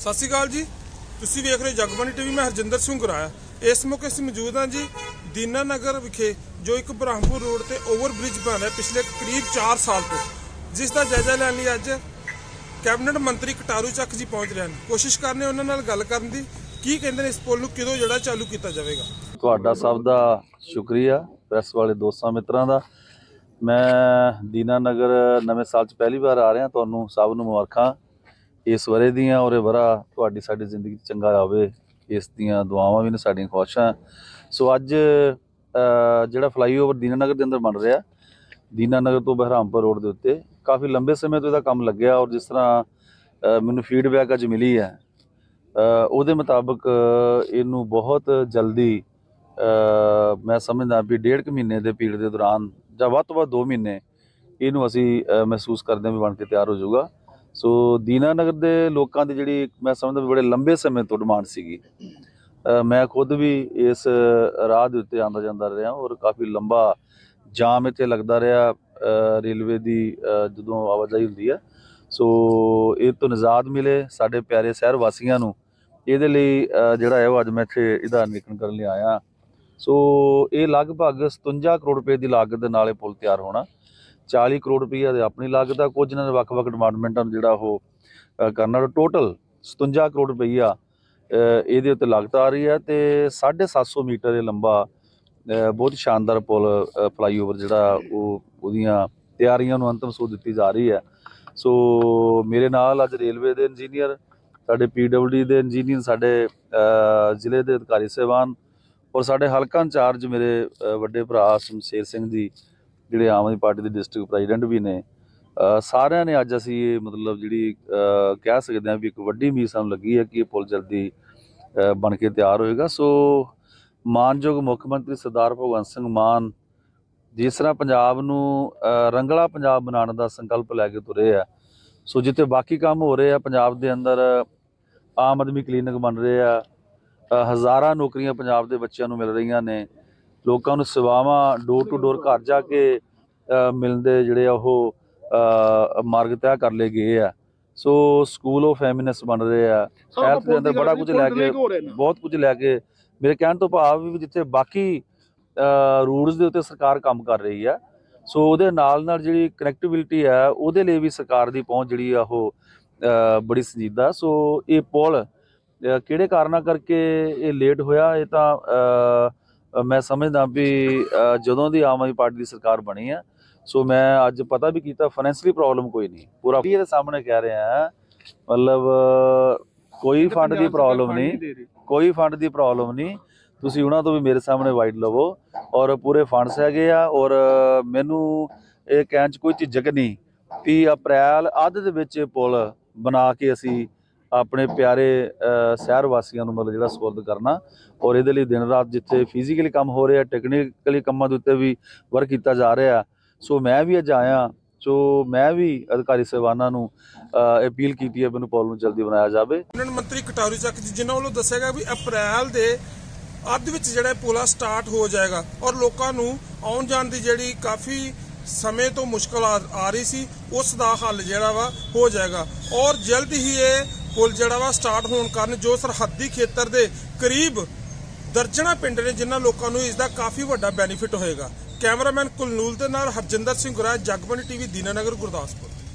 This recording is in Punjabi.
ਸਤਿ ਸ਼੍ਰੀ ਅਕਾਲ ਜੀ। ਤੁਸੀਂ ਵੇਖ ਰਹੇ ਹੋ ਜਗਬਾਣੀ ਟੀਵੀ, ਮੈਂ ਹਰਜਿੰਦਰ ਸਿੰਘ ਗੁਰਾਇਆ। ਇਸ ਮੌਕੇ ਅਸੀਂ ਮੌਜੂਦ ਹਾਂ ਜੀ ਦੀਨਾ ਨਗਰ ਵਿਖੇ, ਜੋ ਇੱਕ ਬ੍ਰਹਮਪੁਰ ਰੋਡ ਤੇ ਓਵਰ ਬ੍ਰਿਜ ਬਣ ਰਿਹਾ ਪਿਛਲੇ ਕਰੀਬ 4 ਸਾਲ ਤੋਂ। ਜਿਸ ਦਾ ਜਾਇਜ਼ਾ ਲੈਣ ਲਈ ਅੱਜ ਕੈਬਨਿਟ ਮੰਤਰੀ ਕਟਾਰੂ ਚੱਕ ਜੀ ਪਹੁੰਚ ਰਹੇ ਹਨ। ਕੋਸ਼ਿਸ਼ ਕਰਨੇ ਉਹਨਾਂ ਨਾਲ ਗੱਲ ਕਰਨ ਦੀ। ਕੀ ਕਹਿੰਦੇ ਨੇ ਇਸ ਪੁਲ ਨੂੰ? ਕਿਦੋਂ ਜਿਹੜਾ ਚਾਲੂ ਕੀਤਾ ਜਾਵੇਗਾ? ਤੁਹਾਡਾ ਸਭ ਦਾ ਸ਼ੁਕਰੀਆ, ਪ੍ਰੈਸ ਵਾਲੇ ਦੋਸਤਾਂ ਮਿੱਤਰਾਂ ਦਾ। ਮੈਂ ਦੀਨਾ ਨਗਰ ਨਵੇਂ ਸਾਲ 'ਚ ਪਹਿਲੀ ਵਾਰ ਆ ਰਿਹਾ। ਤੁਹਾਨੂੰ ਸਭ ਨੂੰ ਮੁਬਾਰਕਾਂ। ਇਸ ਵਰੇ ਦੀਆਂ ਔਰ ਇਹ ਵਰਾ, ਤੁਹਾਡੀ ਸਾਡੀ ਜ਼ਿੰਦਗੀ 'ਚ ਚੰਗਾ ਆਵੇ। ਇਸ ਦੀਆਂ ਦੁਆਵਾਂ ਵੀ ਨੇ ਸਾਡੀਆਂ ਖੁਆਇਸ਼ਾਂ। ਸੋ ਅੱਜ ਜਿਹੜਾ ਫਲਾਈਓਵਰ ਦੀਨਾਨਗਰ ਦੇ ਅੰਦਰ ਬਣ ਰਿਹਾ, ਦੀਨਾਨਗਰ ਤੋਂ ਬਹਿਰਾਮਪੁਰ ਰੋਡ ਦੇ ਉੱਤੇ, ਕਾਫੀ ਲੰਬੇ ਸਮੇਂ ਤੋਂ ਇਹਦਾ ਕੰਮ ਲੱਗਿਆ ਔਰ ਜਿਸ ਤਰ੍ਹਾਂ ਮੈਨੂੰ ਫੀਡਬੈਕ ਅੱਜ ਮਿਲੀ ਹੈ। ਉਹਦੇ ਮੁਤਾਬਕ, ਇਹਨੂੰ ਬਹੁਤ ਜਲਦੀ ਮੈਂ ਸਮਝਦਾ ਵੀ ਡੇਢ ਕੁ ਮਹੀਨੇ ਦੇ ਪੀਰੀਅਡ ਦੇ ਦੌਰਾਨ ਜਾਂ ਵੱਧ ਤੋਂ ਵੱਧ 2 ਮਹੀਨੇ, ਇਹਨੂੰ ਅਸੀਂ ਮਹਿਸੂਸ ਕਰਦੇ ਹਾਂ ਵੀ ਬਣ ਕੇ ਤਿਆਰ ਹੋ ਜਾਊਗਾ। ਸੋ ਦੀਨਾਨਗਰ ਦੇ ਲੋਕਾਂ ਦੀ ਜਿਹੜੀ ਮੈਂ ਸਮਝਦਾ ਵੀ ਬੜੇ ਲੰਬੇ ਸਮੇਂ ਤੋਂ ਡਿਮਾਂਡ ਸੀਗੀ। ਮੈਂ ਖੁਦ ਵੀ ਇਸ ਰਾਹ ਦੇ ਉੱਤੇ ਆਉਂਦਾ ਜਾਂਦਾ ਰਿਹਾ ਔਰ ਕਾਫੀ ਲੰਬਾ ਜਾਮ ਇੱਥੇ ਲੱਗਦਾ ਰਿਹਾ ਰੇਲਵੇ ਦੀ ਜਦੋਂ ਆਵਾਜਾਈ ਹੁੰਦੀ ਹੈ ਸੋ ਇਹ ਤੋਂ ਨਿਜ਼ਾਤ ਮਿਲੇ ਸਾਡੇ ਪਿਆਰੇ ਸ਼ਹਿਰ ਵਾਸੀਆਂ ਨੂੰ। ਇਹਦੇ ਲਈ ਜਿਹੜਾ ਹੈ ਉਹ ਅੱਜ ਮੈਂ ਇੱਥੇ ਇਹਦਾ ਨਿਰੀਖਣ ਕਰਨ ਲਈ ਆਇਆ। ਸੋ ਇਹ ਲਗਭਗ 57 ਕਰੋੜ ਰੁਪਏ ਦੀ ਲਾਗਤ ਦੇ ਨਾਲ ਇਹ ਪੁਲ ਤਿਆਰ ਹੋਣਾ। 40 ਕਰੋੜ ਰੁਪਈਆ ਦੀ ਆਪਣੀ ਲਾਗਤ ਆ ਕੁਝ ਇਹਨਾਂ ਦੇ ਵੱਖ-ਵੱਖ ਡਿਪਾਰਟਮੈਂਟਾਂ ਨੂੰ ਜਿਹੜਾ ਉਹ ਅ, ਕਰਨਾ ਟੋਟਲ 57 ਕਰੋੜ ਰੁਪਈਆ ਇਹਦੇ ਉੱਤੇ ਲਾਗਤ ਆ ਰਹੀ ਹੈ ਤੇ 750 ਮੀਟਰ ਇਹ ਲੰਬਾ ਬਹੁਤ ਸ਼ਾਨਦਾਰ ਪੁਲ ਫਲਾਈਓਵਰ ਜਿਹੜਾ ਉਹ ਉਹਦੀਆਂ ਤਿਆਰੀਆਂ ਨੂੰ ਅੰਤਮ ਸੂਹ ਦਿੱਤੀ ਜਾ ਰਹੀ ਹੈ। ਸੋ ਮੇਰੇ ਨਾਲ ਅੱਜ ਰੇਲਵੇ ਦੇ ਇੰਜੀਨੀਅਰ ਸਾਡੇ ਪੀਡਬਲਡੀ ਦੇ ਇੰਜੀਨੀਅਰ ਸਾਡੇ ਜ਼ਿਲ੍ਹੇ ਦੇ ਅਧਿਕਾਰੀ ਸਹਿਬਾਨ ਔਰ ਸਾਡੇ ਹਲਕਾ ਇੰਚਾਰਜ ਮੇਰੇ ਵੱਡੇ ਭਰਾ ਸ਼ਮਸ਼ੇਰ ਸਿੰਘ ਜੀ ਜਿਹੜੇ ਆਮ ਆਦਮੀ ਪਾਰਟੀ ਦੇ ਡਿਸਟ੍ਰਿਕਟ ਪ੍ਰੈਜ਼ੀਡੈਂਟ ਵੀ ਨੇ ਸਾਰਿਆਂ ਨੇ ਅੱਜ ਅਸੀਂ ਇਹ ਮਤਲਬ ਜਿਹੜੀ ਕਹਿ ਸਕਦੇ ਹਾਂ ਵੀ ਇੱਕ ਵੱਡੀ ਉਮੀਦ ਸਾਨੂੰ ਲੱਗੀ ਹੈ ਕਿ ਇਹ ਪੁਲ ਜਲਦੀ ਬਣ ਕੇ ਤਿਆਰ ਹੋਏਗਾ। ਸੋ ਮਾਨਯੋਗ ਮੁੱਖ ਮੰਤਰੀ ਸਰਦਾਰ ਭਗਵੰਤ ਸਿੰਘ ਮਾਨ ਜਿਸ ਤਰ੍ਹਾਂ ਪੰਜਾਬ ਨੂੰ ਰੰਗਲਾ ਪੰਜਾਬ ਬਣਾਉਣ ਦਾ ਸੰਕਲਪ ਲੈ ਕੇ ਤੁਰੇ ਆ, ਸੋ ਜਿੱਥੇ ਬਾਕੀ ਕੰਮ ਹੋ ਰਹੇ ਆ, ਪੰਜਾਬ ਦੇ ਅੰਦਰ ਆਮ ਆਦਮੀ ਕਲੀਨਿਕ ਬਣ ਰਹੇ ਆ ਹਜ਼ਾਰਾਂ ਨੌਕਰੀਆਂ ਪੰਜਾਬ ਦੇ ਬੱਚਿਆਂ ਨੂੰ ਮਿਲ ਰਹੀਆਂ ਨੇ ਲੋਕਾਂ ਨੂੰ ਸੇਵਾਵਾਂ ਡੋਰ ਟੂ ਡੋਰ ਘਰ ਜਾ ਕੇ ਮਿਲਦੇ ਜਿਹੜੇ ਆ ਉਹ ਮਾਰਗ ਤੈਅ ਕਰ ਲਏ ਗਏ ਆ। ਸੋ ਸਕੂਲ ਆਫ ਫੈਮਿਨਿਸ ਬਣ ਰਹੇ ਆ। ਹੈਲਥ ਦੇ ਅੰਦਰ ਬੜਾ ਕੁਝ ਲੈ ਕੇ ਬਹੁਤ ਕੁਝ ਲੈ ਕੇ ਮੇਰੇ ਕਹਿਣ ਤੋਂ ਭਾਵ ਵੀ ਜਿੱਥੇ ਬਾਕੀ ਰੂਟਸ ਦੇ ਉੱਤੇ ਸਰਕਾਰ ਕੰਮ ਕਰ ਰਹੀ ਹੈ ਸੋ ਉਹਦੇ ਨਾਲ ਨਾਲ ਜਿਹੜੀ ਕਨੈਕਟੀਵਿਟੀ ਹੈ ਉਹਦੇ ਲਈ ਵੀ ਸਰਕਾਰ ਦੀ ਪਹੁੰਚ ਜਿਹੜੀ ਆ ਉਹ ਬੜੀ ਸੰਜੀਦਾ। ਸੋ ਇਹ ਪੁਲ ਕਿਹੜੇ ਕਾਰਨਾਂ ਕਰਕੇ ਇਹ ਲੇਟ ਹੋਇਆ ਇਹ ਤਾਂ ਮੈਂ ਸਮਝਦਾ ਵੀ ਜਦੋਂ ਦੀ ਆਮ ਆਦਮੀ ਪਾਰਟੀ ਦੀ ਸਰਕਾਰ ਬਣੀ ਹੈ ਸੋ ਮੈਂ ਅੱਜ ਪਤਾ ਵੀ ਕੀਤਾ ਫਾਈਨੈਂਸ਼ਲੀ ਪ੍ਰੋਬਲਮ ਕੋਈ ਨਹੀਂ। ਪੂਰਾ ਇਹਦੇ ਸਾਹਮਣੇ ਕਹਿ ਰਿਹਾ ਮਤਲਬ ਕੋਈ ਫੰਡ ਦੀ ਪ੍ਰੋਬਲਮ ਨਹੀਂ ਕੋਈ ਫੰਡ ਦੀ ਪ੍ਰੋਬਲਮ ਨਹੀਂ। ਤੁਸੀਂ ਉਹਨਾਂ ਤੋਂ ਵੀ ਮੇਰੇ ਸਾਹਮਣੇ ਵਾਈਡ ਲਵੋ ਔਰ ਪੂਰੇ ਫੰਡਸ ਹੈਗੇ ਆ ਔਰ ਮੈਨੂੰ ਇਹ ਕਹਿਣ ਚ ਕੋਈ ਝਿਜਕ ਨਹੀਂ ਵੀ ਅਪ੍ਰੈਲ ਅੱਧ ਦੇ ਵਿੱਚ ਪੁਲ ਬਣਾ ਕੇ ਅਸੀਂ ਆਪਣੇ ਪਿਆਰੇ ਸ਼ਹਿਰ ਵਾਸੀਆਂ ਨੂੰ ਮਤਲਬ ਜਿਹੜਾ ਸਪੋਰਟ ਕਰਨਾ ਔਰ ਇਹਦੇ ਲਈ ਦਿਨ ਰਾਤ ਜਿੱਥੇ ਫਿਜ਼ੀਕਲੀ ਕੰਮ ਹੋ ਰਿਹਾ ਟੈਕਨੀਕਲੀ ਕੰਮਾਂ ਦੇ ਉੱਤੇ ਵੀ ਵਰਕ ਕੀਤਾ ਜਾ ਰਿਹਾ। ਸੋ ਮੈਂ ਵੀ ਅੱਜ ਆਇਆ, ਸੋ ਮੈਂ ਵੀ ਅਧਿਕਾਰੀ ਸਹਿਬਾਨਾਂ ਨੂੰ ਅਪੀਲ ਕੀਤੀ ਹੈ ਮੈਨੂੰ ਪੁਲ ਨੂੰ ਜਲਦੀ ਬਣਾਇਆ ਜਾਵੇ। ਕੈਬਨਿਟ ਮੰਤਰੀ ਕਟੌਰੀ ਚੱਕ ਜੀ, ਜਿਨ੍ਹਾਂ ਵੱਲੋਂ ਦੱਸਿਆ ਗਿਆ ਵੀ ਅਪ੍ਰੈਲ ਦੇ ਅੱਧ ਵਿੱਚ ਜਿਹੜਾ ਇਹ ਪੁਲਾ ਸਟਾਰਟ ਹੋ ਜਾਏਗਾ ਔਰ ਲੋਕਾਂ ਨੂੰ ਆਉਣ ਜਾਣ ਦੀ ਜਿਹੜੀ ਕਾਫੀ ਸਮੇਂ ਤੋਂ ਮੁਸ਼ਕਲ ਆ ਆ ਰਹੀ ਸੀ, ਉਸ ਦਾ ਹੱਲ ਜਿਹੜਾ ਵਾ ਹੋ ਜਾਏਗਾ। ਔਰ ਜਲਦ ਹੀ ਇਹ ਪੁਲ ਜਿਹੜਾ ਵਾ ਸਟਾਰਟ ਹੋਣ ਕਾਰਨ ਜੋ ਸਰਹੱਦੀ ਖੇਤਰ ਦੇ ਕਰੀਬ ਦਰਜਨਾ ਪਿੰਡ ਨੇ ਜਿਨ੍ਹਾਂ ਲੋਕਾਂ ਨੂੰ ਇਸ ਦਾ ਕਾਫੀ ਵੱਡਾ ਬੈਨੀਫਿਟ ਹੋਏਗਾ। ਕੈਮਰਾਮੈਨ ਕੁਲਨੂਲ ਦੇ ਨਾਲ ਹਰਜਿੰਦਰ ਸਿੰਘ ਗੁਰਾ ਜਗਬਾਣੀ ਟੀਵੀ, ਦੀਨਾਨਗਰ, ਗੁਰਦਾਸਪੁਰ।